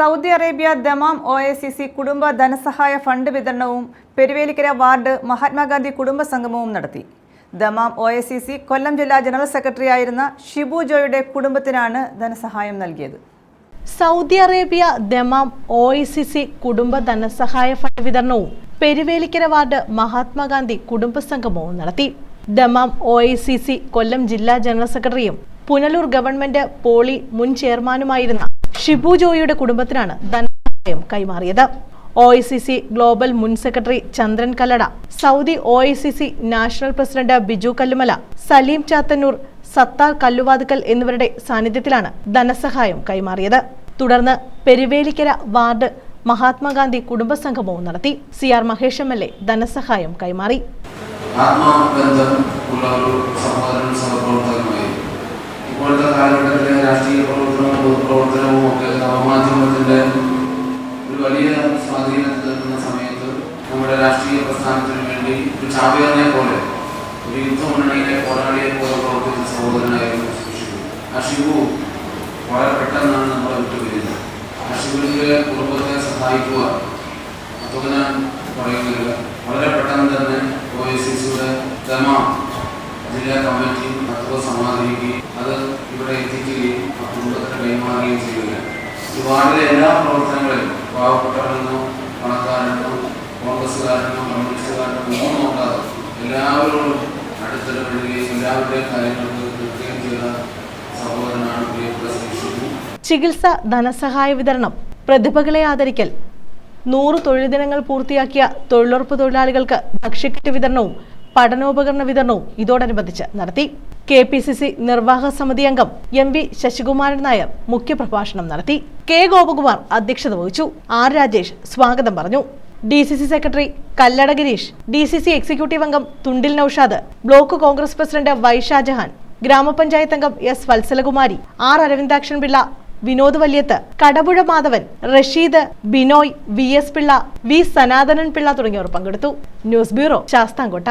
Saudi Arabia Dammam O A C C കുടുംബ ധനസഹായ fund വിതരണവും പെരുവേലിക്കര വാർഡ് മഹാത്മാഗാന്ധി കുടുംബ സംഗമവും നടത്തി. Dammam O A C C Kollam ജില്ലാ ജനറൽ സെക്രട്ടറി ആയിരുന്ന ഷിബു ജോയുടെ കുടുംബത്തിനാണ് ധനസഹായം നൽകിയത്. Saudi Arabia Dammam O I C C കുടുംബ ധനസഹായ ഫണ്ട് വിതരണവും പെരുവേലിക്കര വാർഡ് മഹാത്മാഗാന്ധി കുടുംബ സംഗമവും നടത്തി. Dammam O I C C Kollam ജില്ലാ ജനറൽ സെക്രട്ടറിയും പുനലൂർ ഗവൺമെന്റ് പോളി മുൻ ചെയർമാനുമായിരുന്ന ഷിബു ജോയിയുടെ കുടുംബത്തിനാണ് ധനസഹായം കൈമാറിയത്. O I C C global മുൻ secretary Chandran Kallada Saudi O I C C national president Biju Kallumala Saleem Chathannoor Sathar Kalluvathukkal എന്നിവരുടെ സാന്നിധ്യത്തിലാണ് ധനസഹായം കൈമാറിയത്. തുടർന്ന് പെരുവേലിക്കര വാർഡ് മഹാത്മാഗാന്ധി കുടുംബസംഗമവും നടത്തി. C R Mahesh M L A ധനസഹായം കൈമാറി. വലിയ തീർക്കുന്ന സമയത്ത് നമ്മുടെ രാഷ്ട്രീയ പ്രസ്ഥാനത്തിന് വേണ്ടി ഒരു ചാവേറിനെ പോലെ ഒരു യുദ്ധമുന്നണിയിലെ പോരാളിയെ പോലെ പ്രവർത്തിച്ച സഹോദരനായിരുന്നു ഷിബു ആ ശിവു വളരെ പെട്ടെന്നാണ് നമ്മളെ വിട്ടുപിരിയുന്നത് ആ ഷിബുവിന്റെ കുടുംബത്തെ സഹായിക്കുക അതൊക്കെ ഞാൻ പറയുന്നില്ല വളരെ പെട്ടെന്ന് തന്നെ ഒ എസ് സിയുടെ ദമ ജില്ലാ കമ്മിറ്റി തത്വ സമാധിക്കുകയും അത് ഇവിടെ എത്തിക്കുകയും ആ കുടുംബത്തിന് കൈമാറുകയും ചെയ്യുകയാണ്. ഈ വാർഡിലെ എല്ലാ പ്രവർത്തനങ്ങളിലും പാവപ്പെട്ടവരെന്നോ പണക്കാരെന്നോ കോൺഗ്രസ്സുകാരെന്നോ കമ്മ്യൂണിസ്റ്റുകാരെന്നോ ഒന്നും നോക്കാതെ എല്ലാവരോടും അടുത്തിടപെടുകയും എല്ലാവരുടെയും കാര്യങ്ങൾക്ക് കൃത്യം ചെയ്ത സഹോദരനാണ് ചികിത്സ ധനസഹായ വിതരണം പ്രതിഭകളെ ആദരിക്കൽ നൂറ് തൊഴിൽ ദിനങ്ങൾ പൂർത്തിയാക്കിയ തൊഴിലുറപ്പ് തൊഴിലാളികൾക്ക് ഭക്ഷ്യക്കിറ്റ് വിതരണവും പഠനോപകരണ വിതരണവും ഇതോടനുബന്ധിച്ച് നടത്തി. കെ പി സി സി നിർവാഹക സമിതി അംഗം എം വി ശശികുമാരൻ നായർ മുഖ്യപ്രഭാഷണം നടത്തി. കെ ഗോപകുമാർ അധ്യക്ഷത വഹിച്ചു. ആർ രാജേഷ് സ്വാഗതം പറഞ്ഞു. D C C secretary Kallada Gireesh D C C executive അംഗം Thundil Naushad block Congress president Y Shajahan ഗ്രാമപഞ്ചായത്ത് അംഗം S Vatsalakumari R Aravindakshan Pillai Vinod Valyath Kadapuzha Madhavan Rasheed Binoy V S Pillai V Sanathanan Pillai തുടങ്ങിയവർ പങ്കെടുത്തു. News bureau Sasthamkotta.